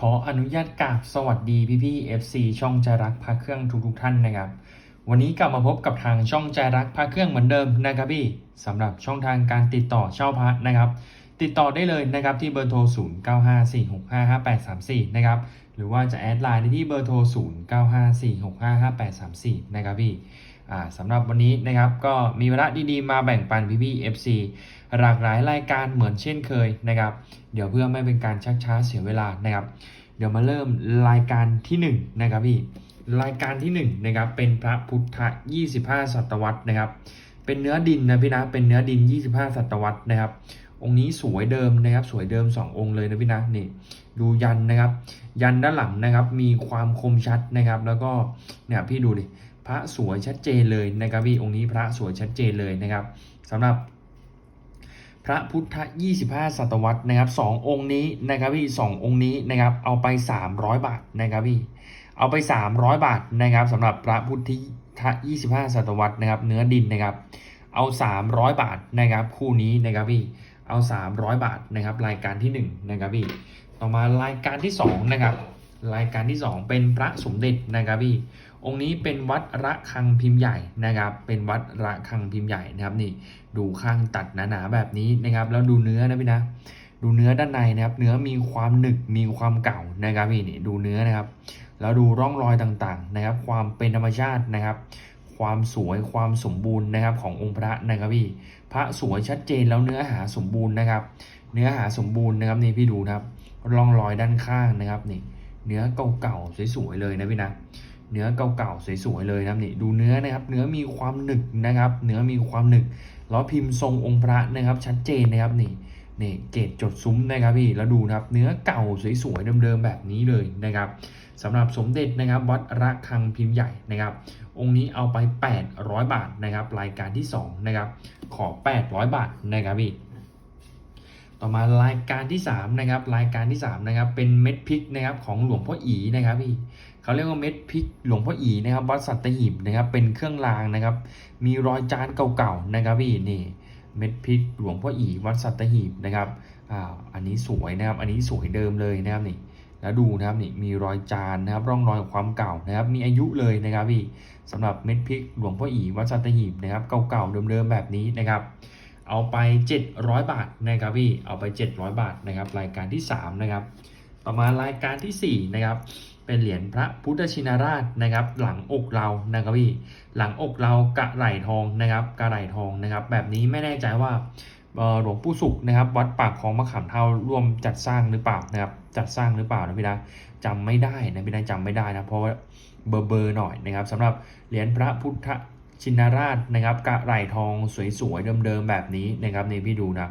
ขออนุญาตกราบสวัสดีพี่พี่ FC ช่องใจรักพระเครื่องทุกทุกท่านนะครับ วันนี้กลับมาพบกับทางช่องใจรักพระเครื่องเหมือนเดิมนะครับพี่สำหรับช่องทางการติดต่อเช่าพระนะครับ ติดต่อได้เลยนะครับที่เบอร์โทร 0954655834 นะครับ หรือว่าจะแอดไลน์ได้ที่เบอร์โทร 0954655834 นะครับพี่สำหรับวันนี้นะครับก็มีเวลาดีๆมาแบ่งปันพี่พี่ FC หลากหลายรายการเหมือนเช่นเคยนะครับ เดี๋ยวเพื่อไม่เป็นการชักช้าเสียเวลานะครับ เดี๋ยวมาเริ่มรายการที่1นะครับพี่รายการที่1นะครับเป็นพระพุทธ 25 ศตวรรษนะครับ เป็นเนื้อดินนะพี่นะเป็นเนื้อดิน 25 ศตวรรษนะครับ องค์นี้สวยเดิมนะครับ สวยเดิม 2 องค์เลยนะพี่นะนี่ดูยันนะครับ ยันด้านหลังนะครับมีความคมชัดนะครับ แล้วก็เนี่ยพี่ดูดิพระสวยชัดเจนเลยนะครับพี่องค์นี้พระสวยชัดเจนเลยนะครับสำหรับ พระพุทธ 25 ศตวรรษนะครับสององค์นี้นะครับพี่สององค์นี้นะครับเอาไป 300 บาทนะครับพี่เอาไป 300 บาทนะครับสำหรับพระพุทธ 25 ศตวรรษนะครับเนื้อดินนะครับเอา 300 บาทนะครับคู่นี้นะครับพี่เอา 300 บาทนะครับรายการที่1นะครับพี่ต่อมารายการที่2นะครับรายการที่ 2 เป็นพระสมเด็จนะครับพี่ องค์นี้เป็นวัดระฆังพิมพ์ใหญ่นะครับ เป็นวัดระฆังพิมพ์ใหญ่นะครับนี่ดูข้างตัดหนาๆแบบนี้นะครับ แล้วดูเนื้อนะพี่นะ ดูเนื้อด้านในนะครับ เนื้อมีความหนึบมีความเก่านะครับพี่นี่ดูเนื้อนะครับ แล้วดูร่องรอยต่างๆนะครับ ความเป็นธรรมชาตินะครับ ความสวยความสมบูรณ์นะครับขององค์พระนะครับพี่พระสวยชัดเจนแล้วเนื้อหาสมบูรณ์นะครับ เนื้อหาสมบูรณ์นะครับนี่พี่ดูนะครับร่องรอยด้านข้างนะครับนี่เนื้อเก่าๆสวยๆเลยนะพี่นะ เนื้อเก่าๆสวยๆเลยนะครับนี่ดูเนื้อนะครับเนื้อมีความหนึบนะครับ เนื้อมีความหนึบแล้วพิมพ์ทรงองค์พระนะครับ ชัดเจนนะครับนี่นี่เกตจดซุ้มนะครับพี่แล้วดูนะครับเนื้อเก่าสวยๆเดิมๆแบบนี้เลยนะครับสำหรับสมเด็จนะครับวัดระฆังพิมพ์ใหญ่นะครับ องค์นี้เอาไป 800 บาทนะครับ รายการที่2นะครับขอ 800 บาทนะครับพี่ต่อมารายการที่3นะครับรายการที่3นะครับเป็นเม็ดพริกนะครับของหลวงพ่ออีนะครับพี่ เขาเรียกว่าเม็ดพริกหลวงพ่ออีนะครับวัดสัตหีบนะครับ เป็นเครื่องรางนะครับ มีรอยจานเก่าๆนะครับพี่นี่เม็ดพริกหลวงพ่ออีวัดสัตหีบนะครับอ่าอันนี้สวยนะครับ อันนี้สวยเดิมเลยนะครับนี่แล้วดูนะครับนี่มีรอยจานนะครับ ร่องรอยความเก่านะครับ มีอายุเลยนะครับพี่สำหรับเม็ดพริกหลวงพ่ออีวัดสัตหีบนะครับเก่าๆเดิมๆแบบนี้นะครับ เอาไป 700 บาทนะครับพี่เอาไป 700 บาทนะครับ รายการที่ 3 นะครับ ต่อมารายการทีสี่4 นะครับ เป็นเหรียญพระพุทธชินราชนะครับ หลังอกเรานะครับพี่หลังอกเรากระไหล่ทองนะครับกระไหล่ทองนะครับ แบบนี้ไม่แน่ใจว่าหลวงปู่สุขนะครับ วัดปากคลองมะขามเท่าร่วมจัดสร้างหรือเปล่านะครับ จัดสร้างหรือเปล่านะพี่นะจำไม่ได้นะพี่นะจำไม่ได้นะเพราะว่าเบอร์เบอร์หน่อยนะครับสำหรับเหรียญพระพุทธชินราชนะครับกระไหล่ทองสวยๆเดิมๆแบบนี้นะครับนี่พี่ดูนะ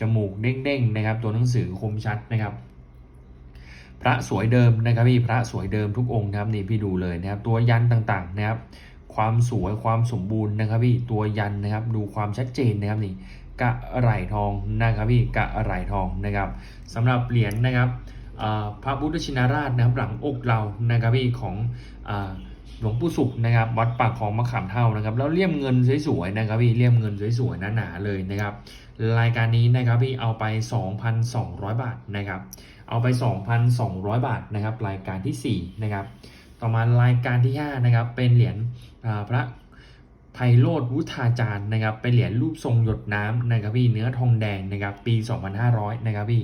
จมูกเด้งๆนะครับ ตัวหนังสือคมชัดนะครับ พระสวยเดิมนะครับพี่พระสวยเดิมทุกองค์นะครับนี่พี่ดูเลยนะครับตัวยันต่างๆนะครับ ความสวยความสมบูรณ์นะครับพี่ตัวยันนะครับดูความชัดเจนนะครับนี่กะไหลทองนะครับพี่กะไหลทองนะครับสำหรับเหรียญนะครับพระพุทธชินราชนะครับหลังอกเรานะครับพี่ของอหลวงปู่สุขนะครับวัดปากคลองมะขามเท่านะครับ แล้วเลี่ยมเงินสวยๆนะครับพี่เลี่ยมเงินสวยๆหนาๆเลยนะครับ รายการนี้นะครับพี่เอาไป 2,200 บาทนะครับ เอาไป 2,200 บาทนะครับ รายการทีสี่ 4 นะครับ ต่อมารายการที่ 5 นะครับ เป็นเหรียญพระไพโรธวุฒาจารย์นะครับ เป็นเหรียญรูปทรงหยดน้ำนะครับพี่เนื้อทองแดงนะครับ ปี 2,500 นะครับพี่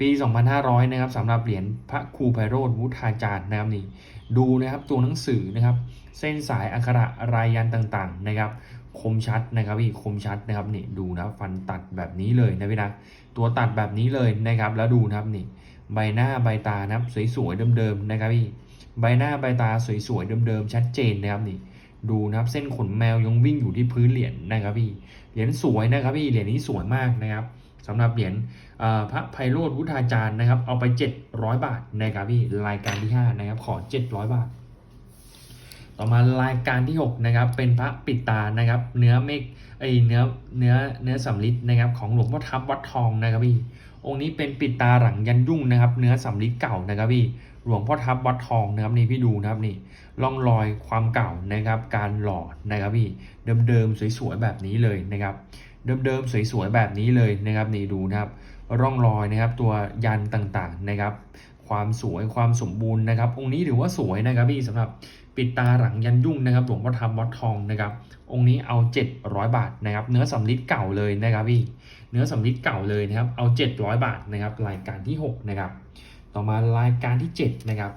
ปี 2,500 นะครับสำหรับเหรียญพระครูไพโรธวุฒาจารย์นะครับนี่ดูนะครับตัวหนังสือนะครับ เส้นสายอักขระรายยันต่างๆนะครับ คมชัดนะครับพี่คมชัดนะครับนี่ดูนะฟันตัดแบบนี้เลยนะพี่นะตัวตัดแบบนี้เลยนะครับแล้วดูนะครับนี่ ใบหน้าใบตานะครับสวยๆเดิมๆนะครับพี่ใบหน้าใบตาสวยๆเดิมๆชัดเจนนะครับนี่ดูนะครับเส้นขนแมวยังวิ่งอยู่ที่พื้นเหรียญนะครับพี่เหรียญสวยนะครับพี่เหรียญนี้สวยมากนะครับสำหรับเหรียญพระไพโรธวุฒาจารย์นะครับ เอาไป 700 บาทนะครับพี่รายการที่ 5 นะครับ ขอ 700 บาท ต่อมารายการที่ 6 นะครับ เป็นพระปิดตานะครับ เนื้อเมฆไอเนื้อเนื้อเนื้อสำลิดนะครับ ของหลวงพ่อทับวัดทองนะครับพี่ องค์นี้เป็นปิดตาหลังยันยุ่งนะครับ เนื้อสำลิดเก่านะครับพี่หลวงพ่อทับวัดทองนะครับนี่พี่ดูนะครับนี่ร่องรอยความเก่านะครับ การหล่อนะครับพี่เดิมๆสวยๆแบบนี้เลยนะครับ เดิมๆสวยๆแบบนี้เลยนะครับนี่ดูนะครับ ร่องรอยนะครับตัวยันต่างๆนะครับ ความสวยความสมบูรณ์นะครับ องค์นี้ถือว่าสวยนะครับพี่สำหรับปิดตาหลังยันยุ่งนะครับหลวงพ่อธรรมวัดทองนะครับ องค์นี้เอา 700 บาทนะครับ เนื้อสำลิดเก่าเลยนะครับพี่ เนื้อสำลิดเก่าเลยนะครับ เอา 700 บาทนะครับ รายการที่ 6 นะครับ ต่อมารายการที่ 7 นะครับ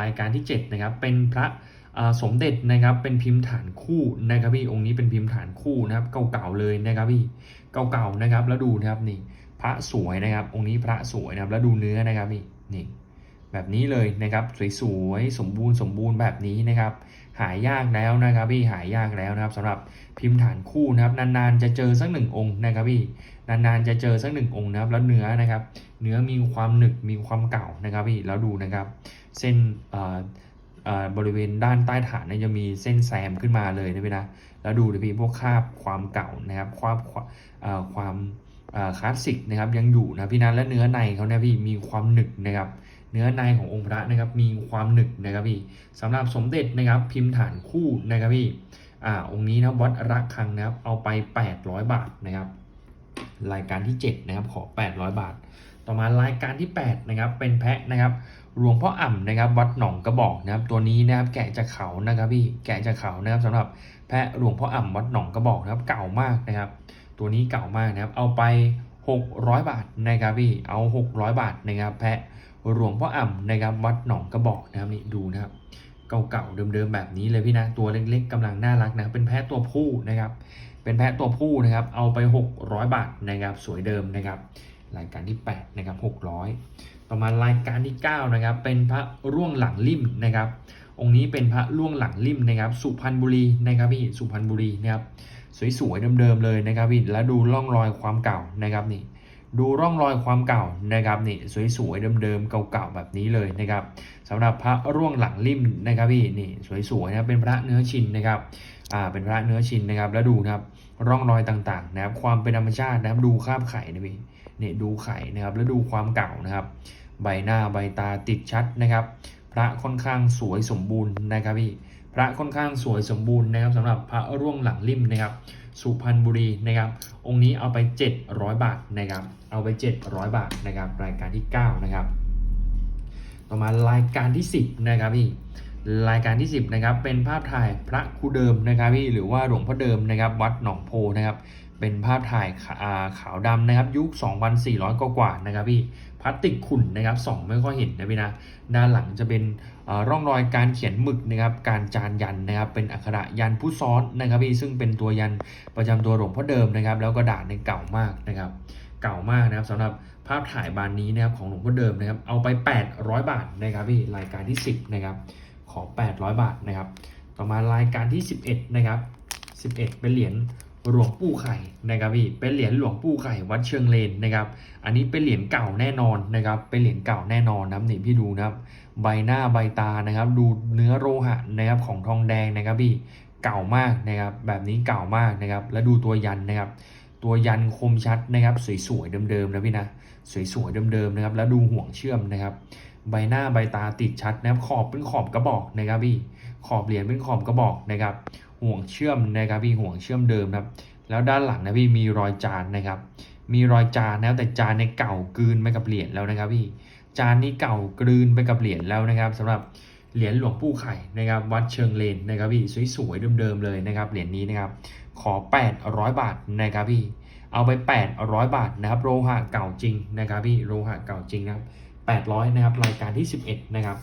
รายการที่ 7 นะครับ เป็นพระสมเด็จนะครับ เป็นพิมพ์ฐานคู่นะครับพี่ องค์นี้เป็นพิมพ์ฐานคู่นะครับ เก่าๆเลยนะครับพี่ เก่าๆนะครับ แล้วดูนะครับนี่ พระสวยนะครับ องค์นี้พระสวยนะครับ แล้วดูเนื้อนะครับนี่ นี่ แบบนี้เลยนะครับ สวยๆ สมบูรณ์สมบูรณ์แบบนี้นะครับ หายากแล้วนะครับพี่ หายากแล้วนะครับสำหรับ พิมพ์ฐานคู่นะครับนานๆจะเจอสักหนึ่งองค์นะครับพี่นานๆจะเจอสักหนึ่งองค์นะครับแล้วเนื้อนะครับเนื้อมีความหนึบมีความเก่านะครับพี่แล้วดูนะครับ เส้นเอ่อเอ่อบริเวณด้านใต้ฐานเนี่ยจะมีเส้นแซมขึ้นมาเลยนะพี่นะแล้วดูดิพี่พวกคราบความเก่านะครับความเอ่อความเอ่อคลาสสิกนะครับยังอยู่นะพี่นะและเนื้อในเขาเนี่ยพี่มีความหนึบนะครับเนื้อในขององค์พระนะครับมีความหนึบนะครับพี่สำหรับสมเด็จนะครับพิมพ์ฐานคู่นะครับพี่ อ่าองค์นี้นะวัดระฆังนะครับเอาไป 800 บาทนะครับ รายการที่ 7 นะครับขอ 800 บาท ต่อมารายการที่ 8 นะครับ เป็นแพะนะครับหลวงพ่ออ่ำนะครับ วัดหนองกระบอกนะครับ ตัวนี้นะครับ แกะจากเขานะครับพี่แกะจากเขานะครับสำหรับแพะหลวงพ่ออ่ำวัดหนองกระบอกนะครับ เก่ามากนะครับ ตัวนี้เก่ามากนะครับ เอาไป 600 บาทนะครับพี่เอา 600 บาทนะครับ แพะหลวงพ่ออ่ำนะครับ วัดหนองกระบอกนะครับนี่ดูนะครับ เก่าๆเดิมๆแบบนี้เลยพี่นะตัวเล็กๆกำลังน่ารักนะเป็นแพะตัวผู้นะครับ เป็นแพะตัวผู้นะครับ เอาไป 600 บาทนะครับสวยเดิมนะครับ รายการที่8นะครับ600 ต่อมารายการที่9นะครับเป็นพระร่วงหลังลิ่มนะครับ องค์นี้เป็นพระร่วงหลังลิ่มนะครับ สุพรรณบุรีนะครับพี่สุพรรณบุรีนะครับสวยๆเดิมๆเลยนะครับพี่แล้วดูร่องรอยความเก่านะครับนี่ ดูร่องรอยความเก่านะครับนี่สวยๆเดิมๆเก่าๆแบบนี้เลยนะครับสำหรับพระร่วงหลังลิ่มนะครับพี่นี่สวยๆนะเป็นพระเนื้อชินนะครับอ่าเป็นพระเนื้อชินนะครับ แล้วดูนะครับร่องรอยต่างๆนะครับความเป็นธรรมชาตินะครับดูคราบไข่นะพี่นี่ดูไข่นะครับแล้วดูความเก่านะครับ ใบหน้าใบตาติดชัดนะครับ พระค่อนข้างสวยสมบูรณ์นะครับพี่พระค่อนข้างสวยสมบูรณ์นะครับสำหรับพระร่วงหลังลิ่มนะครับ สุพรรณบุรีนะครับ องค์นี้เอาไป 700 บาทนะครับ เอาไป 700 บาทนะครับรายการที่ 9 นะครับ ต่อมารายการที่ 10 นะครับพี่รายการที่ 10 นะครับ เป็นภาพถ่ายพระครูเดิมนะครับพี่หรือว่าหลวงพ่อเดิมนะครับ วัดหนองโพนะครับ เป็นภาพถ่ายขาอ่าขาวดำนะครับ ยุค 2,400 กว่าๆนะครับพี่พลาสติกขุ่นนะครับส่องไม่ค่อยเห็นนะพี่นะด้านหลังจะเป็นร่องรอยการเขียนหมึกนะครับ การจานยันนะครับ เป็นอักขระยันผู้ซ้อนนะครับพี่ซึ่งเป็นตัวยันประจำตัวหลวงพ่อเดิมนะครับ แล้วก็ดานในเก่ามากนะครับ เก่ามากนะครับสำหรับภาพถ่ายบานนี้นะครับของหลวงพ่อเดิมนะครับ เอาไป 800 บาทนะครับพี่รายการที่ 10นะครับขอ 800 บาทนะครับ ต่อมารายการที่ 11นะครับ11 เป็นเหรียญหลวงปู่ไข่นะครับพี่เป็นเหรียญหลวงปู่ไข่วัดเชิงเลนนะครับ อันนี้เป็นเหรียญเก่าแน่นอนนะครับ เป็นเหรียญเก่าแน่นอนนะครับนี่พี่ดูนะครับ ใบหน้าใบตานะครับ ดูเนื้อโลหะนะครับของทองแดงนะครับพี่เก่ามากนะครับ แบบนี้เก่ามากนะครับ แล้วดูตัวยันนะครับ ตัวยันคมชัดนะครับ สวยๆเดิมๆนะพี่นะสวยๆเดิมๆนะครับ แล้วดูห่วงเชื่อมนะครับ ใบหน้าใบตาติดชัดนะครับ ขอบเป็นขอบกระบอกนะครับพี่ขอบเหรียญเป็นขอบกระบอกนะครับ ห่วงเชื่อมนะครับพี่ห่วงเชื่อมเดิมนะครับ แล้วด้านหลังนะพี่มีรอยจานนะครับ มีรอยจานนะครับแต่จานในเก่ากืนไปกับเหรียญแล้วนะครับพี่จานนี้เก่ากลืนไปกับเหรียญแล้วนะครับสำหรับเหรียญหลวงปู่ไข่นะครับ วัดเชิงเลนนะครับพี่สวยๆเดิมๆเลยนะครับเหรียญนี้นะครับ ขอ 800 บาทนะครับพี่ เอาไป 800 บาทนะครับโลหะเก่าจริงนะครับพี่โลหะเก่าจริงนะครับ800นะครับรายการที่ 11นะครับ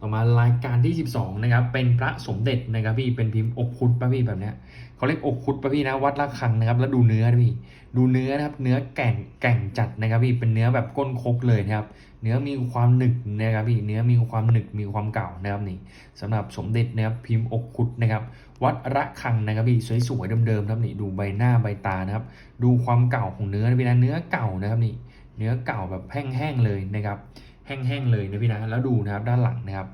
ต่อมารายการที่ 12นะครับเป็นพระสมเด็จนะครับพี่เป็นพิมพ์อกคุดป่ะพี่แบบเนี้ยเขาเรียกอกคุดป่ะพี่นะวัดละคังนะครับแล้วดูเนื้อนะพี่ดูเนื้อนะครับเนื้อแก่งแก่งจัดนะครับพี่เป็นเนื้อแบบก้นคกเลยนะครับเนื้อมีความหนึบนะครับพี่เนื้อมีความหนึบมีความเก่านะครับนี่สำหรับสมเด็จนะครับพิมพ์อกคุดนะครับ วัดระฆังนะครับพี่สวยๆเดิมๆครับนี่ดูใบหน้าใบตานะครับ ดูความเก่าของเนื้อนะพี่นะเนื้อเก่านะครับนี่เนื้อเก่าแบบแห้งๆเลยนะครับ แห้งๆเลยนะพี่นะแล้วดูนะครับด้านหลังนะครับ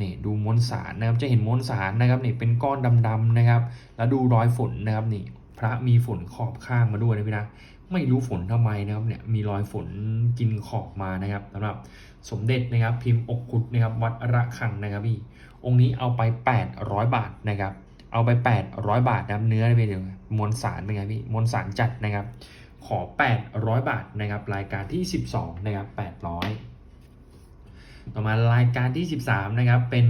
นี่ดูมวลสารนะครับจะเห็นมวลสารนะครับนี่เป็นก้อนดำๆนะครับ แล้วดูรอยฝนนะครับนี่พระมีฝนขอบข้างมาด้วยนะพี่นะไม่รู้ฝนทำไมนะครับเนี่ยมีรอยฝนกินขอบมานะครับสำหรับสมเด็จนะครับพิมพ์อกคุดนะครับวัดระฆังนะครับพี่องค์นี้เอาไป 800 บาทนะครับ เอาไป 800 บาทนะครับเนื้อเป็นยังไงมวลสารเป็นไงพี่มวลสารจัดนะครับ ขอ 800 บาทนะครับ รายการที่ 12 นะครับ 800 ต่อมารายการที่ 13 นะครับ เป็น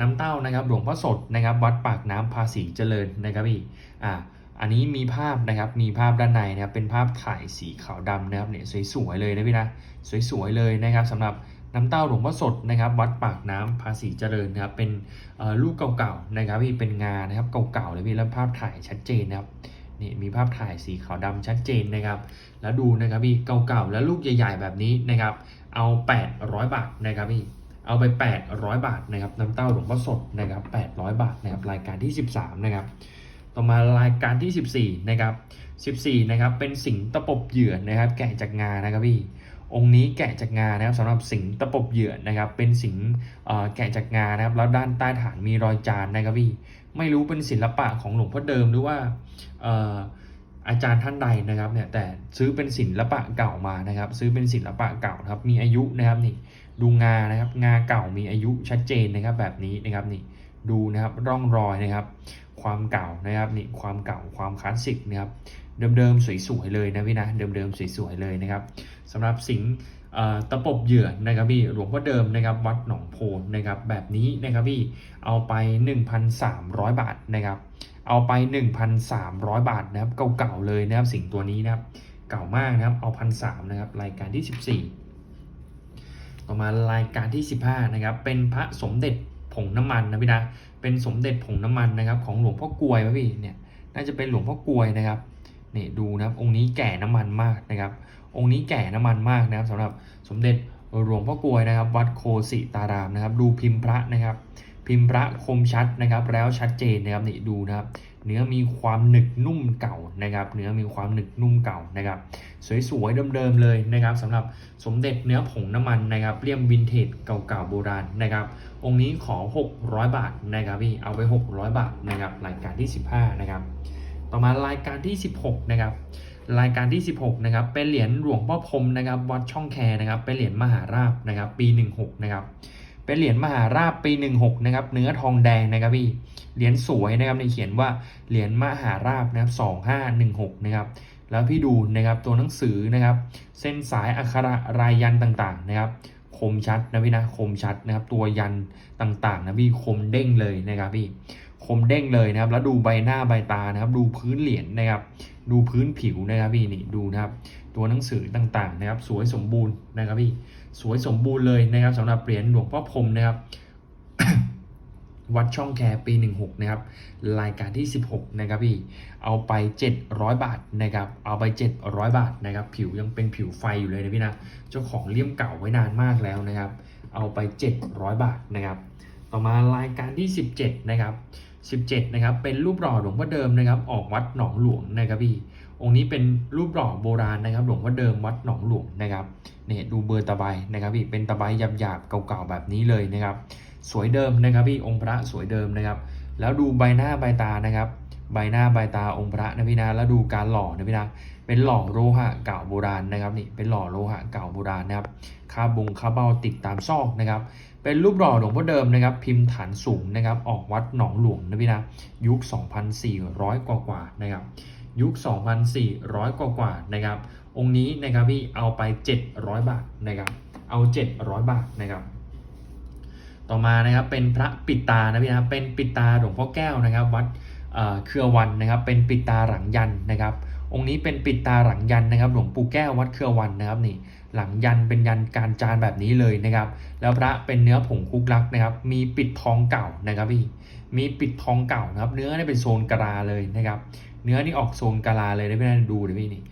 น้ำเต้านะครับ หลวงพ่อสดนะครับ วัดปากน้ำภาษีเจริญนะครับพี่อ่าอันนี้มีภาพนะครับมีภาพด้านในนะครับเป็นภาพถ่ายสีขาวดำนะครับเนี่ยสวยๆเลยนะพี่นะสวยๆเลยนะครับสำหรับ น้ำเต้าหลวงพ่อสดนะครับ วัดปากน้ำภาษีเจริญนะครับ เป็นเอ่อลูกเก่าๆนะครับพี่เป็นงานนะครับเก่าๆเลยพี่แล้วภาพถ่ายชัดเจนนะครับนี่มีภาพถ่ายสีขาวดำชัดเจนนะครับ แล้วดูนะครับพี่เก่าๆแล้วลูกใหญ่ๆแบบนี้นะครับ เอา 800 บาทนะครับพี่เอาไป 800 บาทนะครับน้ำเต้าหลวงพ่อสดนะครับ 800 บาทนะครับรายการที่ 13 นะครับ ต่อมารายการที่ 14 นะครับ 14 นะครับเป็นสิงตะปบเหยื่อนะครับ แกะจากงานะครับพี่ องค์นี้แกะจากงานะครับสำหรับสิงห์ตะปบเหยื่อนะครับ เป็นสิงห์แกะจากงานะครับ แล้วด้านใต้ฐานมีรอยจานนะครับพี่ไม่รู้เป็นศิลปะของหลวงพ่อเดิมหรือว่าอาจารย์ท่านใดนะครับเนี่ยแต่ซื้อเป็นศิลปะเก่ามานะครับ ซื้อเป็นศิลปะเก่าครับ มีอายุนะครับนี่ดูงานะครับ งาเก่ามีอายุชัดเจนนะครับ แบบนี้นะครับนี่ดูนะครับร่องรอยนะครับ ความเก่านะครับนี่ความเก่าความคลาสสิกนะครับ เดิมๆสวยๆเลยนะพี่นะเดิมๆสวยๆเลยนะครับสำหรับสิงห์ตะปบเหยื่อนะครับพี่หลวงพ่อเดิมนะครับวัดหนองโพนะครับแบบนี้นะครับพี่เอาไป 1,300 บาทนะครับเอาไป 1,300 บาทนะครับเก่าๆเลยนะครับสิ่งตัวนี้นะครับเก่ามากนะครับเอาพันสามนะครับรายการที่ 14 ต่อมารายการที่ 15นะครับเป็นพระสมเด็จผงน้ำมันนะพี่นะเป็นสมเด็จผงน้ำมันนะครับของหลวงพ่อกลวยป่ะพี่เนี่ยน่าจะเป็นหลวงพ่อกลวยนะครับ นี่ดูนะครับองค์นี้แก่น้ำมันมากนะครับ องค์นี้แก่น้ำมันมากนะครับสำหรับสมเด็จหลวงพ่อกลวยนะครับ วัดโคสิตารามนะครับ ดูพิมพ์พระนะครับ พิมพ์พระคมชัดนะครับ แล้วชัดเจนนะครับนี่ดูนะครับ เนื้อมีความหนึกนุ่มเก่านะครับ เนื้อมีความหนึกนุ่มเก่านะครับ สวยๆเดิมๆเลยนะครับสำหรับสมเด็จเนื้อผงน้ำมันนะครับเลี่ยมวินเทจเก่าๆโบราณนะครับ องค์นี้ขอ 600 บาทนะครับพี่เอาไป 600 บาทนะครับรายการที่ 15 นะครับ ต่อมารายการที่ 16 นะครับ รายการที่ 16 นะครับ เป็นเหรียญหลวงพ่อพรมนะครับวัดช่องแคนะครับ เป็นเหรียญมหาราบนะครับ ปี 16 นะครับ เป็นเหรียญมหาราบปี 16 นะครับ เนื้อทองแดงนะครับพี่ เหรียญสวยนะครับในเขียนว่าเหรียญมหาราบนะครับ 2516 นะครับ แล้วพี่ดูนะครับตัวหนังสือนะครับ เส้นสายอักขระรายยันต่างๆ นะครับคมชัดนะพี่นะคมชัดนะครับ ตัวยันต่างๆ นะพี่คมเด้งเลยนะครับพี่ คมเด้งเลยนะครับ แล้วดูใบหน้าใบตานะครับ ดูพื้นเหรียญนะครับ ดูพื้นผิวนะครับพี่นี่ดูนะครับ ตัวหนังสือต่างๆนะครับ สวยสมบูรณ์นะครับพี่สวยสมบูรณ์เลยนะครับสำหรับเหรียญหลวงพ่อพรมนะครับวัดช่องแคปี 16 นะครับ รายการที่ 16 นะครับพี่ เอาไป 700 บาทนะครับ เอาไป 700 บาทนะครับ ผิวยังเป็นผิวไฟอยู่เลยนะพี่นะ เจ้าของเลี่ยมเก่าไว้นานมากแล้วนะครับ เอาไป 700 บาทนะครับ ต่อมารายการที่ 17 นะครับ 17นะครับเป็นรูปหล่อหลวงพ่อเดิมนะครับออกวัดหนองหลวงนะครับพี่องค์นี้เป็นรูปหล่อโบราณนะครับหลวงพ่อเดิมวัดหนองหลวงนะครับเนี่ยดูเบอร์ตะไบนะครับพี่เป็นตะไบหยาบๆเก่าๆแบบนี้เลยนะครับ สวยเดิมนะครับพี่องค์พระสวยเดิมนะครับ แล้วดูใบหน้าใบตานะครับ ใบหน้าใบตาองค์พระนะพี่นะแล้วดูการหล่อนะพี่นะ เป็นหล่อโลหะเก่าโบราณนะครับนี่เป็นหล่อโลหะเก่าโบราณนะครับคาบุงคาเบ้าติดตามซอกนะครับ เป็นรูปหล่อหลวงพ่อเดิมนะครับ พิมพ์ฐานสูงนะครับ ออกวัดหนองหลวงนะพี่นะยุค 2,400 กว่ากว่าๆนะครับ ยุค 2,400 กว่ากว่าๆนะครับ องค์นี้นะครับพี่เอาไป 700 บาทนะครับ เอา 700 บาทนะครับต่อมานะครับเป็นพระปิดตานะพี่นะเป็นปิดตาหลวงพ่อแก้วนะครับ วัดเอ่อเครือวันนะครับ เป็นปิดตาหลังยันนะครับ องค์นี้เป็นปิดตาหลังยันนะครับ หลวงปู่แก้ววัดเครือวันนะครับนี่หลังยันเป็นยันการจานแบบนี้เลยนะครับ แล้วพระเป็นเนื้อผงคุกลักนะครับ มีปิดทองเก่านะครับพี่มีปิดทองเก่านะครับ เนื้อนี่เป็นโซนกะลาเลยนะครับ เนื้อนี่ออกโซนกะลาเลยนะพี่นะดูเลยพี่นี่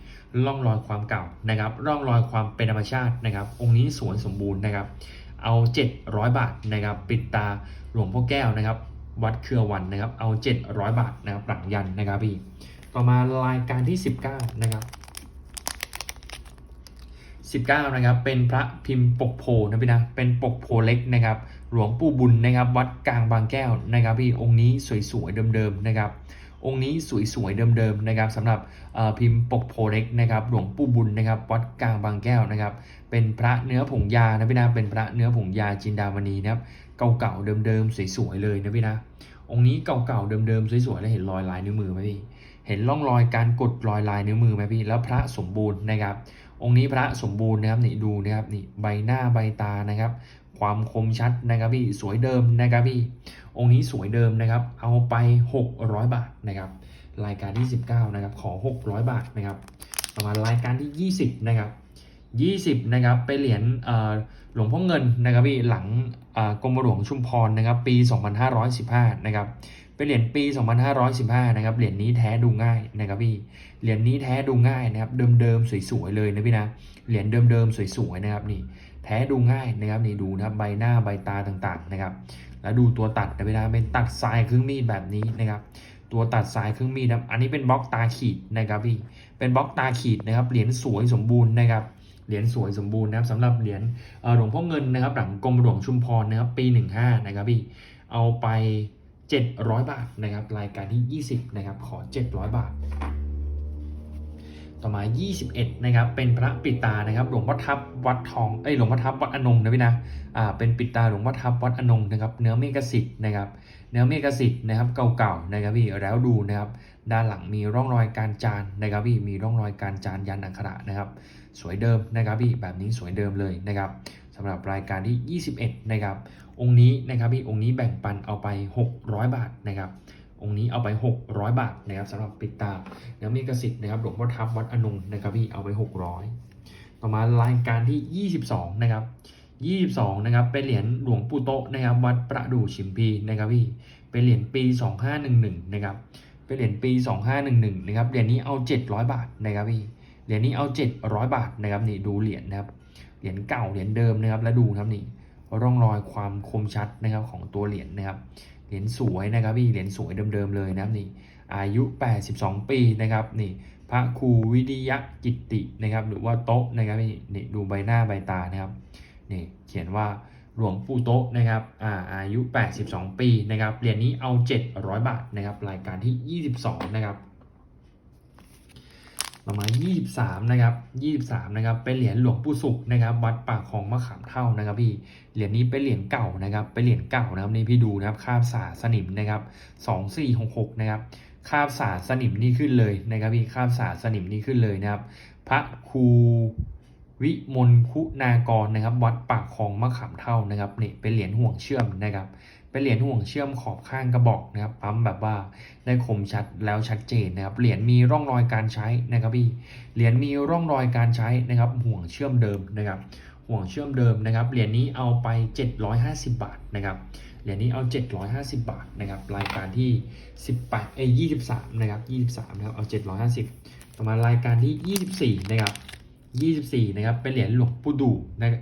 ร่องรอยความเก่านะครับ ร่องรอยความเป็นธรรมชาตินะครับ องค์นี้สวยสมบูรณ์นะครับ เอา 700 บาทนะครับ ปิดตาหลวงพ่อแก้วนะครับ วัดเครือวันนะครับ เอา 700 บาทนะครับหลังยันนะครับพี่ ต่อมารายการที่ 19 นะครับ 19 นะครับ เป็นพระพิมพ์ปกโพนะพี่นะ เป็นปกโพเล็กนะครับ หลวงปู่บุญนะครับ วัดกลางบางแก้วนะครับพี่ องค์นี้สวยๆเดิมๆนะครับ องค์นี้สวยๆเดิมๆนะครับสำหรับพิมพ์ปกโพเล็กนะครับ หลวงปู่บุญนะครับ วัดกลางบางแก้วนะครับ เป็นพระเนื้อผงยานะพี่นะ เป็นพระเนื้อผงยาจินดามณีนะครับ เก่าๆเดิมๆสวยๆเลยนะพี่นะ องค์นี้เก่าๆเดิมๆสวยๆแล้วเห็นรอยลายนิ้วมือไหมพี่ เห็นร่องรอยการกดรอยลายนิ้วมือไหมพี่ แล้วพระสมบูรณ์นะครับ องค์นี้พระสมบูรณ์นะครับนี่ดูนะครับนี่ใบหน้าใบตานะครับ ความคมชัดนะครับพี่สวยเดิมนะครับพี่ องค์นี้สวยเดิมนะครับ เอาไป 600 บาทนะครับ รายการที่ 19นะครับขอ 600 บาทนะครับประมาณรายการที่ 20นะครับ20นะครับไปเหรียญหลวงพ่อเงินนะครับพี่หลังกรมหลวงชุมพรนะครับปี 2515นะครับ เป็นเหรียญปี 2515 นะครับ เหรียญนี้แท้ดูง่ายนะครับพี่ เหรียญนี้แท้ดูง่ายนะครับ เดิมๆสวยๆเลยนะพี่นะ เหรียญเดิมๆสวยๆนะครับนี่ แท้ดูง่ายนะครับนี่ดูนะครับใบหน้าใบตาต่างๆนะครับ แล้วดูตัวตัดนะพี่นะเป็นตัดทรายครึ่งมีดแบบนี้นะครับ ตัวตัดสายครึ่งมีดนะอันนี้เป็นบล็อกตาขีดนะครับพี่ เป็นบล็อกตาขีดนะครับ เหรียญสวยสมบูรณ์นะครับเหรียญสวยสมบูรณ์นะครับสำหรับเหรียญหลวงพ่อเงินนะครับ หลังกรมหลวงชุมพรนะครับ ปี 15 นะครับพี่ เอาไป 700 บาทนะครับรายการที่ 20นะครับขอ 700 บาท ต่อมา 21นะครับเป็นพระปิตานะครับหลวงพ่อทับวัดทองเอ้ยหลวงพ่อทับวัดอนงนะพี่นะอ่าเป็นปิตาหลวงพ่อทับวัดอนงนะครับเนื้อเมฆสิทธิ์นะครับเนื้อเมฆสิทธิ์นะครับเก่าๆนะครับพี่แล้วดูนะครับด้านหลังมีร่องรอยการจานนะครับพี่มีร่องรอยการจานยันอักขระนะครับสวยเดิมนะครับพี่แบบนี้สวยเดิมเลยนะครับ สำหรับรายการที่ 21 นะครับ องค์นี้นะครับพี่องค์นี้แบ่งปันเอาไป 600 บาทนะครับ องค์นี้เอาไป 600 บาทนะครับสำหรับปิดตาเนื้อเมฆสิทธิ์นะครับหลวงพ่อทับวัดอนุงนะครับพี่เอาไป 600 ต่อมารายการที่ 22 นะครับ 22 นะครับ เป็นเหรียญหลวงปู่โตนะครับ วัดประดู่ชิมพีนะครับพี่ เป็นเหรียญปี 2511 นะครับ เป็นเหรียญปี 2511 นะครับ เหรียญนี้เอา 700 บาทนะครับพี่ เหรียญนี้เอา 700 บาทนะครับนี่ดูเหรียญนะครับ เหรียญเก่าเหรียญเดิมนะครับแล้วดูนะครับนี่ร่องรอยความคมชัดนะครับของตัวเหรียญนะครับเหรียญสวยนะครับพี่เหรียญสวยเดิมๆเลยนะครับนี่อายุ 82 ปีนะครับนี่พระครูวิริยะกิตตินะครับหรือว่าโต๊ะนะครับนี่นี่ดูใบหน้าใบตานะครับนี่เขียนว่าหลวงปู่โต๊ะนะครับอ่าอายุ 82 ปีนะครับเหรียญนี้เอา 700 บาทนะครับรายการที่ 22 นะครับ ประมาณ 23 นะครับ 23 นะครับ เป็นเหรียญหลวงปู่สุขนะครับ วัดปากคลองมะขามเท่านะครับพี่ เหรียญนี้เป็นเหรียญเก่านะครับ เป็นเหรียญเก่านะครับนี่พี่ดูนะครับคาบสาสนิมนะครับ 2466 นะครับคาบสาสนิมนี่ขึ้นเลยนะครับพี่คาบสาสนิมนี่ขึ้นเลยนะครับ พระครูวิมลคุณากรนะครับ วัดปากคลองมะขามเท่านะครับนี่เป็นเหรียญห่วงเชื่อมนะครับ เป็นเหรียญห่วงเชื่อมขอบข้างกระบอกนะครับปั๊มแบบว่าได้คมชัดแล้วชัดเจนนะครับเหรียญมีร่องรอยการใช้นะครับพี่เหรียญมีร่องรอยการใช้นะครับห่วงเชื่อมเดิมนะครับห่วงเชื่อมเดิมนะครับเหรียญนี้เอาไป 750 บาทนะครับเหรียญนี้เอา 750 บาทนะครับรายการที่ 18เอ้ย23นะครับ23นะครับเอา 750 ต่อมารายการที่ 24นะครับ24นะครับเป็นเหรียญหลวงปู่ดูนะครับ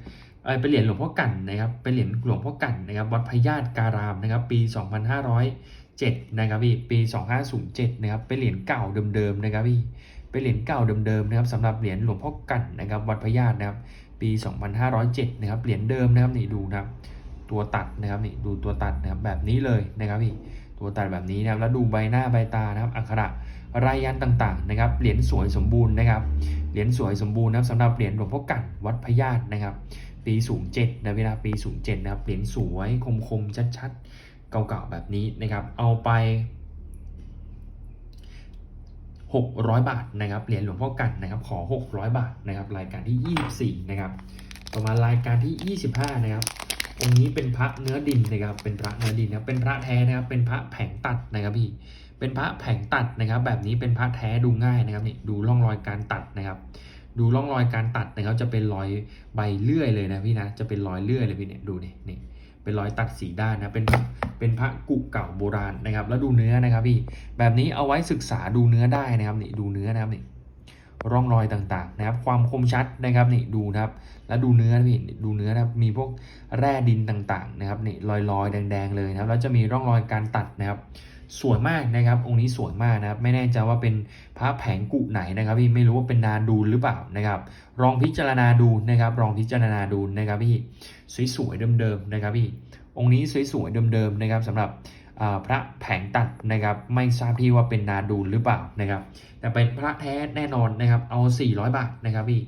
เป็นเหรียญหลวงพ่อกั่นนะครับ เป็นเหรียญหลวงพ่อกั่นนะครับ วัดพญาตการามนะครับ ปี 2507 นะครับพี่ ปี 2507 นะครับ เป็นเหรียญเก่าเดิมๆนะครับพี่ เป็นเหรียญเก่าเดิมๆนะครับสำหรับเหรียญหลวงพ่อกั่นนะครับ วัดพญาตนะครับ ปี 2507 นะครับ เหรียญเดิมนะครับนี่ดูนะครับ ตัวตัดนะครับนี่ดูตัวตัดนะครับแบบนี้เลยนะครับพี่ ตัวตัดแบบนี้นะครับ แล้วดูใบหน้าใบตานะครับ อักขระรายยันต่างๆนะครับ เหรียญสวยสมบูรณ์นะครับ เหรียญสวยสมบูรณ์นะครับสำหรับเหรียญหลวงพ่อกั่นวัดพญาตนะครับ ปี 07นะเวลาปี 07นะครับเหรียญสวยคมๆชัดๆ เก่าๆแบบนี้นะครับ เอาไป 600 บาทนะครับเหรียญหลวงพ่อกันนะครับ ขอ 600 บาทนะครับ รายการที่ 24 นะครับ ต่อมารายการที่ 25 นะครับองค์นี้เป็นพระเนื้อดินนะครับ เป็นพระเนื้อดินนะครับเป็นพระแท้นะครับ เป็นพระแผงตัดนะครับพี่ เป็นพระแผงตัดนะครับ แบบนี้เป็นพระแท้ดูง่ายนะครับนี่ ดูร่องรอยการตัดนะครับ ดูร่องรอยการตัดนะครับจะเป็นรอยใบเลื่อยเลยนะพี่นะจะเป็นรอยเลื่อยเลยพี่เนี่ยดูนี่นี่เป็นรอยตัดสีด้านนะเป็นเป็นพระกุเก่าโบราณนะครับ แล้วดูเนื้อนะครับพี่แบบนี้เอาไว้ศึกษาดูเนื้อได้นะครับนี่ดูเนื้อนะครับนี่ร่องรอยต่างๆนะครับ ความคมชัดนะครับนี่ดูนะครับ แล้วดูเนื้อนะพี่ดูเนื้อนะครับมีพวกแร่ดินต่างๆนะครับนี่ลอยๆแดง ๆ เลยนะครับแล้วจะมีร่องรอยการตัดนะครับ สวยมากนะครับ องค์นี้สวยมากนะครับ ไม่แน่ใจว่าเป็นพระแผงกุไหนนะครับพี่ไม่รู้ว่าเป็นนาดูลหรือเปล่านะครับ ลองพิจารณาดูนะครับลองพิจารณาดูนะครับพี่สวยๆเดิมๆนะครับพี่องค์นี้สวยๆเดิมๆนะครับสำหรับพระแผงตัดนะครับไม่ทราบที่ว่าเป็นนาดูลหรือเปล่านะครับ แต่เป็นพระแท้แน่นอนนะครับเอา 400 บาทนะครับพี่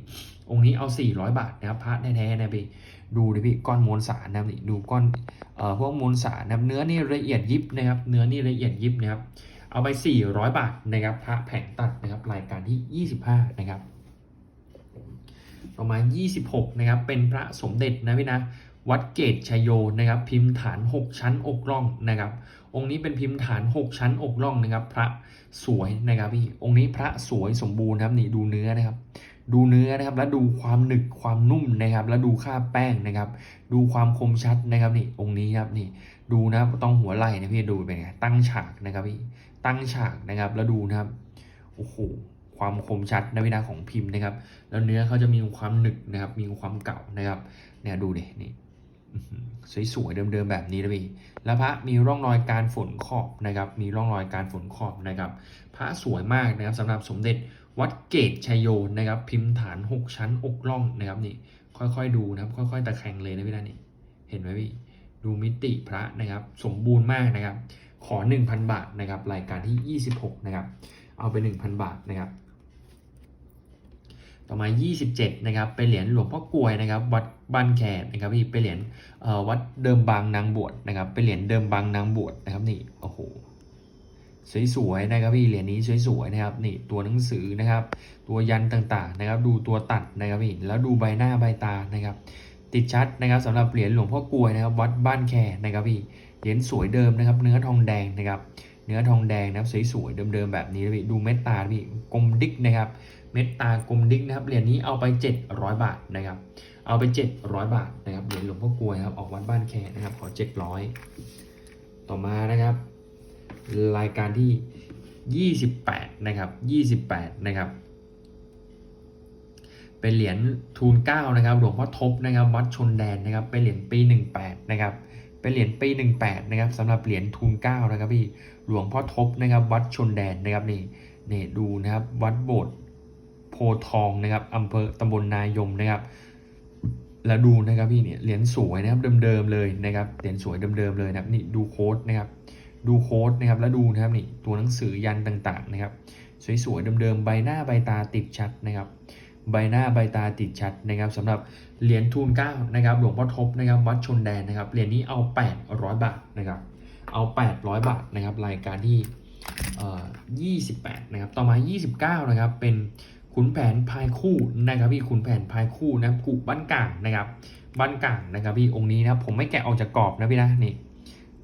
องค์นี้เอา 400 บาทนะครับพระแท้ๆนะพี่ ดูดิพี่ก้อนมวลสารนะครับนี่ดูก้อนเอ่อพวกมวลสารนะครับเนื้อนี่ละเอียดยิบนะครับ เนื้อนี่ละเอียดยิบนะครับ เอาไป 400 บาทนะครับพระแผงตัดนะครับรายการที่ 25 นะครับประมา 26 นะครับ เป็นพระสมเด็จนะพี่นะ วัดเกตชยโยนะครับ พิมพ์ฐาน 6 ชั้นอกล่องนะครับ องค์นี้เป็นพิมพ์ฐาน 6 ชั้นอกล่องนะครับ พระสวยนะครับพี่ องค์นี้พระสวยสมบูรณ์นะครับนี่ดูเนื้อนะครับ ดูเนื้อนะครับ แล้วดูความหนึกความนุ่มนะครับ แล้วดูค่าแป้งนะครับ ดูความคมชัดนะครับนี่องค์นี้ครับนี่ ดูนะครับต้องหัวไหล่นะพี่ดูเป็นไงตั้งฉากนะครับพี่ตั้งฉากนะครับ แล้วดูนะครับโอ้โหความคมชัดนะพี่นะของพิมพ์นะครับ แล้วเนื้อเขาจะมีความหนึกนะครับ มีความเก่านะครับเนี่ยดูดินี่สวยๆเดิมๆแบบนี้นะพี่แล้วพระมีร่องรอยการฝนขอบนะครับ มีร่องรอยการฝนขอบนะครับ พระสวยมากนะครับสำหรับสมเด็จ วัดเกตชัยโยนะครับพิมพ์ฐาน 6 ชั้นอกล่องนะครับนี่ค่อยๆดูนะครับ ค่อยๆ ตะแคงเลยนะพี่นะนี่เห็นไหมพี่ดูมิติพระนะครับ สมบูรณ์มากนะครับ ขอ 1,000 บาทนะครับ รายการที่ 26 นะครับ เอาไป 1,000 บาทนะครับ ต่อมา 27 นะครับ เป็นเหรียญหลวงพ่อกลวยนะครับ วัดบ้านแขกนะครับพี่เป็นเหรียญเอ่อวัดเดิมบางนางบวชนะครับเป็นเหรียญเดิมบางนางบวชนะครับนี่โอ้โห สวยๆนะครับพี่เหรียญนี้สวยๆนะครับนี่ตัวหนังสือนะครับ ตัวยันต่างๆนะครับ ดูตัวตัดนะครับพี่แล้วดูใบหน้าใบตานะครับ ติดชัดนะครับสำหรับเหรียญหลวงพ่อกลวยนะครับ วัดบ้านแคนะครับพี่เหรียญสวยเดิมนะครับ เนื้อทองแดงนะครับ เนื้อทองแดงนะครับสวยๆเดิมๆแบบนี้นะพี่ดูเม็ดตาพี่กลมดิ๊กนะครับเม็ดตากลมดิ๊กนะครับเหรียญนี้เอาไป 700 บาทนะครับ เอาไป 700 บาทนะครับเหรียญหลวงพ่อกลวยนะครับออกวัดบ้านแคนะครับขอ700 ต่อมานะครับ รายการที่ 28 นะครับ 28 นะครับ เป็นเหรียญทูลเก้านะครับ หลวงพ่อทบนะครับ วัดชนแดนนะครับ เป็นเหรียญปี 18 นะครับ เป็นเหรียญปี 18 นะครับสำหรับเหรียญทูลเก้านะครับพี่ หลวงพ่อทบนะครับ วัดชนแดนนะครับนี่นี่ดูนะครับ วัดโบสถ์โพทองนะครับอำเภอตำบลนายมนะครับแล้วดูนะครับพี่เนี่ยเหรียญสวยนะครับเดิมๆเลยนะครับเหรียญสวยเดิมๆเลยนะครับนี่ดูโค้ดนะครับ ดูโค้ดนะครับแล้วดูนะครับนี่ตัวหนังสือยันต่างๆนะครับสวยๆเดิมๆใบหน้าใบตาติดชัดนะครับใบหน้าใบตาติดชัดนะครับสำหรับเหรียญทูลเก้านะครับหลวงพ่อทบนะครับวัดชนแดนนะครับเหรียญนี้เอา 800 บาทนะครับเอา 800 บาทนะครับรายการที่เอ่อ28นะครับต่อมา 29นะครับเป็นขุนแผนพายคู่นะครับพี่ขุนแผนพายคู่นะครับกุบ้านกลางนะครับบ้านกลางนะครับพี่องค์นี้นะผมไม่แกะออกจากกรอบนะพี่นะนี่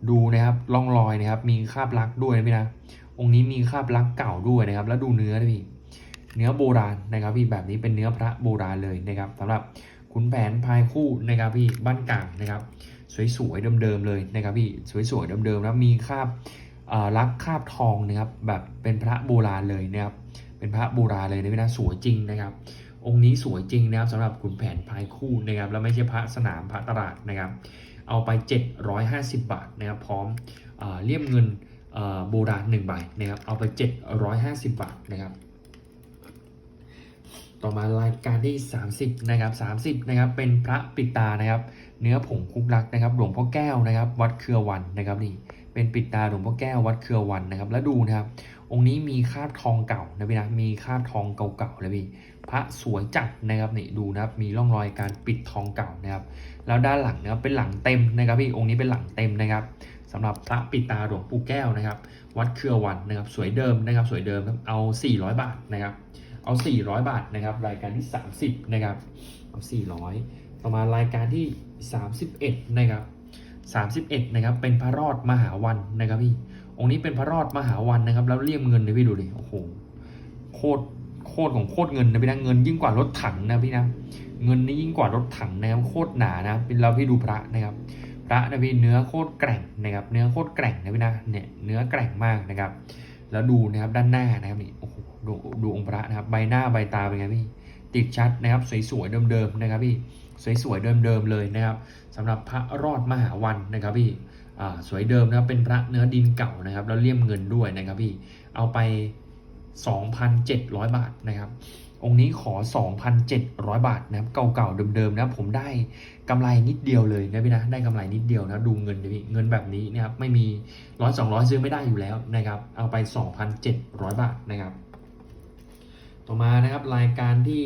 ดูนะครับร่องรอยนะครับ มีคราบลักด้วยนะพี่นะองค์นี้มีคราบลักเก่าด้วยนะครับ แล้วดูเนื้อนะพี่เนื้อโบราณนะครับพี่แบบนี้เป็นเนื้อพระโบราณเลยนะครับสำหรับขุนแผนพายคู่นะครับพี่บ้านกลางนะครับ สวยๆเดิมๆเลยนะครับพี่สวยๆเดิมๆแล้วมีคราบลักคราบทองนะครับแบบเป็นพระโบราณเลยนะครับเป็นพระโบราณเลยนะพี่นะสวยจริงนะครับ องค์นี้สวยจริงนะครับสำหรับขุนแผนพายคู่นะครับแล้วไม่ใช่พระสนามพระตลาดนะครับ เอาไป 750 บาทนะครับพร้อมเอเลี่ยมเงินโบราณ1ใบนะครับเอาไป 750 บาทนะครับต่อมารายการที่ 30นะครับ30นะครับเป็นพระปิตานะครับ เนื้อผงคุกลักนะครับหลวงพ่อแก้วนะครับ วัดเครือวันนะครับนี่เป็นปิตาหลวงพ่อแก้ววัดเครือวันนะครับ แล้วดูนะครับองค์นี้มีคราบทองเก่านะพี่นะมีคราบทองเก่าๆเลยพี่พระสวยจัดนะครับนี่ดูนะครับมีร่องรอยการปิดทองเก่านะครับแล้วด้านหลังนะครับเป็นหลังเต็มนะครับพี่องค์นี้เป็นหลังเต็มนะครับสำหรับพระปิดตาหลวงปู่แก้วนะครับ วัดเครือวันนะครับ สวยเดิมนะครับ สวยเดิมครับเอา 400 บาทนะครับ เอา 400 บาทนะครับ รายการที่ 30 นะครับ เอา 400 ต่อมารายการที่ 31 นะครับ 31 นะครับ เป็นพระรอดมหาวันนะครับพี่ องค์นี้เป็นพระรอดมหาวันนะครับ แล้วเลี่ยมเงินนะพี่ดูดิโอ้โหโคตรโคตรของโคตรเงินนะพี่นะเงินยิ่งกว่ารถถังนะพี่นะเงินนี่ยิ่งกว่ารถถังนะครับโคตรหนานะเป็นเราพี่ดูพระนะครับพระนะพี่เนื้อโคตรแกร่งนะครับเนื้อโคตรแกร่งนะพี่นะเนี่ยเนื้อแกร่งมากนะครับ แล้วดูนะครับด้านหน้านะครับนี่โอ้โหดูดูองค์พระนะครับใบหน้าใบตาเป็นไงพี่ติดชัดนะครับสวยๆเดิมๆนะครับพี่สวยๆเดิมๆเลยนะครับสำหรับพระรอดมหาวันนะครับพี่ สวยเดิมนะครับเป็นพระเนื้อดินเก่านะครับแล้วเลี่ยมเงินด้วยนะครับพี่เอาไป 2,700 บาทนะครับ องค์นี้ขอ 2,700 บาทนะครับเก่าๆเดิมๆนะครับผมได้กำไรนิดเดียวเลยนะพี่นะได้กำไรนิดเดียวนะดูเงินดิพี่เงินแบบนี้นะครับไม่มีร้อยสองร้อยซื้อไม่ได้อยู่แล้วนะครับ เอาไป 2,700 บาทนะครับ ต่อมานะครับรายการที่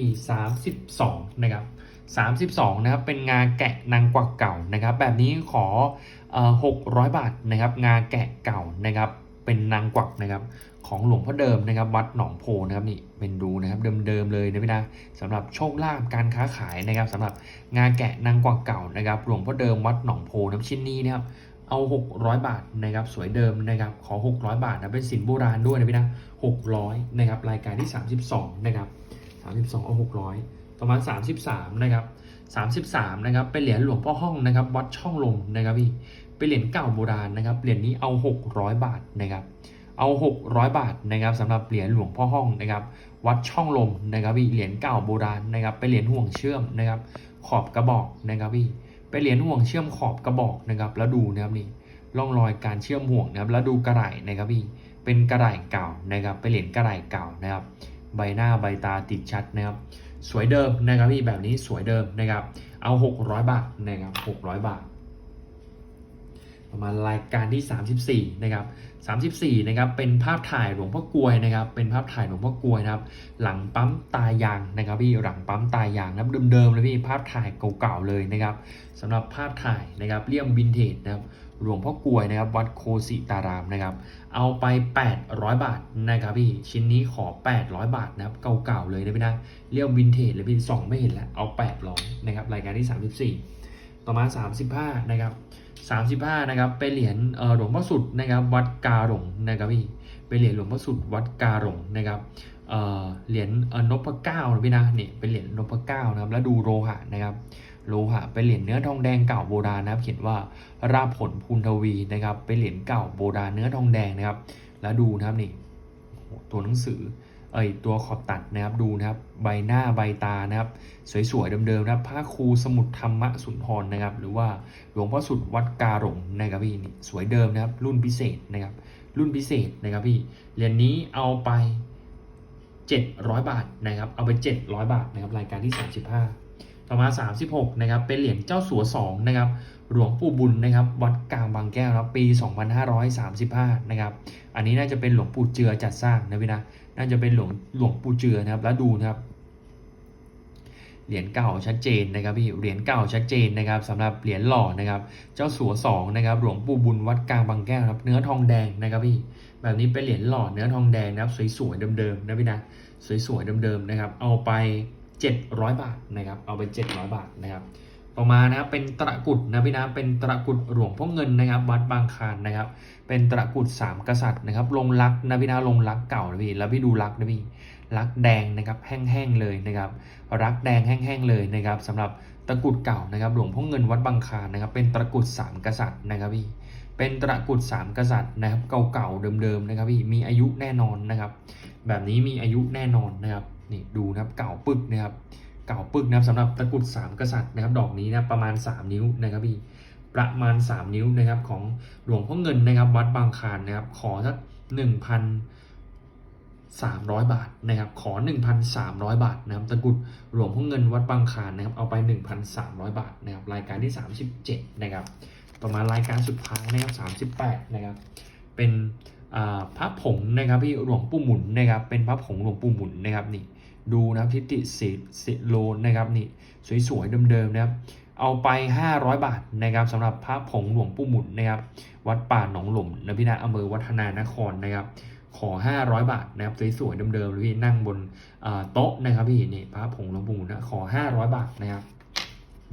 32 นะครับ 32 นะครับเป็นงาแกะนางกวักเก่านะครับ แบบนี้ขอ 600 บาทนะครับงาแกะเก่านะครับเป็นนางกวักนะครับของหลวงพ่อเดิมนะครับวัดหนองโพนะครับนี่เป็นดูนะครับเดิมๆเลยนะพี่นะสำหรับโชคลาภการค้าขายนะครับสำหรับงานแกะนางกวักเก่านะครับหลวงพ่อเดิมวัดหนองโพนะครับชิ้นนี้นะครับเอา 600 บาทนะครับสวยเดิมนะครับขอ 600 บาทนะเป็นสินโบราณด้วยนะพี่นะ600นะครับรายการที่ 32นะครับ32เอา600 ประมาณ 33 นะครับ 33 นะครับ เป็นเหรียญหลวงพ่อห้องนะครับ วัดช่องลมนะครับพี่ เป็นเหรียญเก่าโบราณนะครับ เหรียญนี้เอา 600 บาทนะครับ เอา 600 บาทนะครับสำหรับเหรียญหลวงพ่อห้องนะครับ วัดช่องลมนะครับพี่ เหรียญเก่าโบราณนะครับ เป็นเหรียญห่วงเชื่อมนะครับ ขอบกระบอกนะครับพี่ เป็นเหรียญห่วงเชื่อมขอบกระบอกนะครับ แล้วดูนะครับนี่ ร่องรอยการเชื่อมห่วงนะครับ แล้วดูกระไหล่นะครับพี่ เป็นกระไหล่เก่านะครับ เป็นเหรียญกระไหล่เก่านะครับ ใบหน้าใบตาติดชัดนะครับ สวยเดิมนะครับพี่แบบนี้สวยเดิมนะครับ เอา 600 บาทนะครับ600 บาท ประมาณรายการที่ 34นะครับ34นะครับเป็นภาพถ่ายหลวงพ่อกลวยนะครับ เป็นภาพถ่ายหลวงพ่อกลวยนะครับ หลังปั๊มตายางนะครับพี่หลังปั๊มตายางนะครับเดิมๆเลยพี่ภาพถ่ายเก่าๆเลยนะครับสำหรับภาพถ่ายนะครับเลี่ยมวินเทจนะครับ หลวงพ่อกลวยนะครับ วัดโคสิตารามนะครับ เอาไป 800 บาทนะครับพี่ ชิ้นนี้ขอ 800 บาทนะครับ เก่าๆเลยนะพี่นะเลี่ยมวินเทจเลยพี่สองไม่เห็นแล้ว เอา 800นะครับ รายการที่ 34 ต่อมา 35 นะครับ 35 นะครับ เป็นเหรียญหลวงพ่อสุดนะครับ วัดกาหลงนะครับพี่ เป็นเหรียญหลวงพ่อสุดวัดกาหลงนะครับเหรียญนพเก้านะพี่นะนี่เป็นเหรียญนพเก้านะครับ แล้วดูโลหะนะครับ โลหะเป็นเหรียญเนื้อทองแดงเก่าโบราณนะครับ เขียนว่าราบผลพูนทวีนะครับ เป็นเหรียญเก่าโบราณเนื้อทองแดงนะครับ แล้วดูนะครับนี่ตัวหนังสือเอ้ยตัวขอบตัดนะครับดูนะครับใบหน้าใบตานะครับ สวยๆเดิมๆนะครับผ้าครูสมุดธรรมสุนทรนะครับ หรือว่าหลวงพ่อสุดวัดกาหลงนะครับพี่นี่สวยเดิมนะครับ รุ่นพิเศษนะครับ รุ่นพิเศษนะครับพี่เหรียญนี้เอาไป 700 บาทนะครับ เอาไป 700 บาทนะครับรายการที่ 35 ต่อมา 36นะครับเป็นเหรียญเจ้าสัว2นะครับหลวงปู่บุญนะครับ วัดกลางบางแก้วนะครับปี 2535นะครับอันนี้น่าจะเป็นหลวงปู่เจือจัดสร้างนะพี่นะน่าจะเป็นหลวงหลวงปู่เจือนะครับแล้วดูนะครับเหรียญเก่าชัดเจนนะครับพี่เหรียญเก่าชัดเจนนะครับสำหรับเหรียญหล่อนะครับ เจ้าสัวสองนะครับหลวงปู่บุญวัดกลางบางแก้วครับ เนื้อทองแดงนะครับพี่แบบนี้เป็นเหรียญหล่อเนื้อทองแดงนะครับ สวยๆเดิมๆนะพี่นะสวยๆเดิมๆนะครับ เอาไป 700 บาทนะครับเอาไป 700 บาทนะครับต่อมานะครับเป็นตะกรุดนะพี่นะเป็นตะกรุดหลวงพ่อเงินนะครับ วัดบางคานนะครับ เป็นตะกรุดสามกษัตริย์นะครับลงรักนะพี่นะลงรักเก่านะพี่แล้วพี่ดูรักนะพี่รักแดงนะครับแห้งๆเลยนะครับ รักแดงแห้งๆเลยนะครับสำหรับตะกรุดเก่านะครับ หลวงพ่อเงินวัดบางคานนะครับ เป็นตะกรุดสามกษัตริย์นะครับพี่ เป็นตะกรุดสามกษัตริย์นะครับ เก่าๆเดิมๆนะครับพี่มีอายุแน่นอนนะครับ แบบนี้มีอายุแน่นอนนะครับนี่ดูนะครับเก่าปึกนะครับ เก่าปึกนะครับสำหรับตะกรุดสามกษัตริย์นะครับ ดอกนี้นะประมาณ 3 นิ้วนะครับพี่ประมาณ 3 นิ้วนะครับของหลวงพ่อเงินนะครับ วัดบางคานนะครับ ขอสักหนึ่งพันสามร้อยบาทนะครับ ขอ1,300บาทนะครับตะกรุดหลวงพ่อเงินวัดบางคานนะครับ เอาไป1,300บาทนะครับ รายการที่37นะครับ ต่อมารายการสุดท้ายนะครับ38นะครับเป็นพระผงนะครับพี่หลวงปู่หมุนนะครับเป็นพระผงหลวงปู่หมุนนะครับนี่ดูนะครับทิติสิสิโลนะครับนี่สวยๆเดิมๆนะครับเอาไป 500 บาทนะครับสำหรับพระผงหลวงปู่หมุนนะครับ วัดป่าหนองหล่มนะพี่นะอำเภอวัฒนานครนะครับ ขอ 500 บาทนะครับสวยๆเดิมๆพี่นั่งบนโต๊ะนะครับพี่นี่พระผงหลวงปู่หมุนนะขอ 500 บาทนะครับ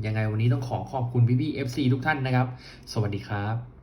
ยังไงวันนี้ต้องขอขอบคุณพี่ๆ FC ทุกท่านนะครับ สวัสดีครับ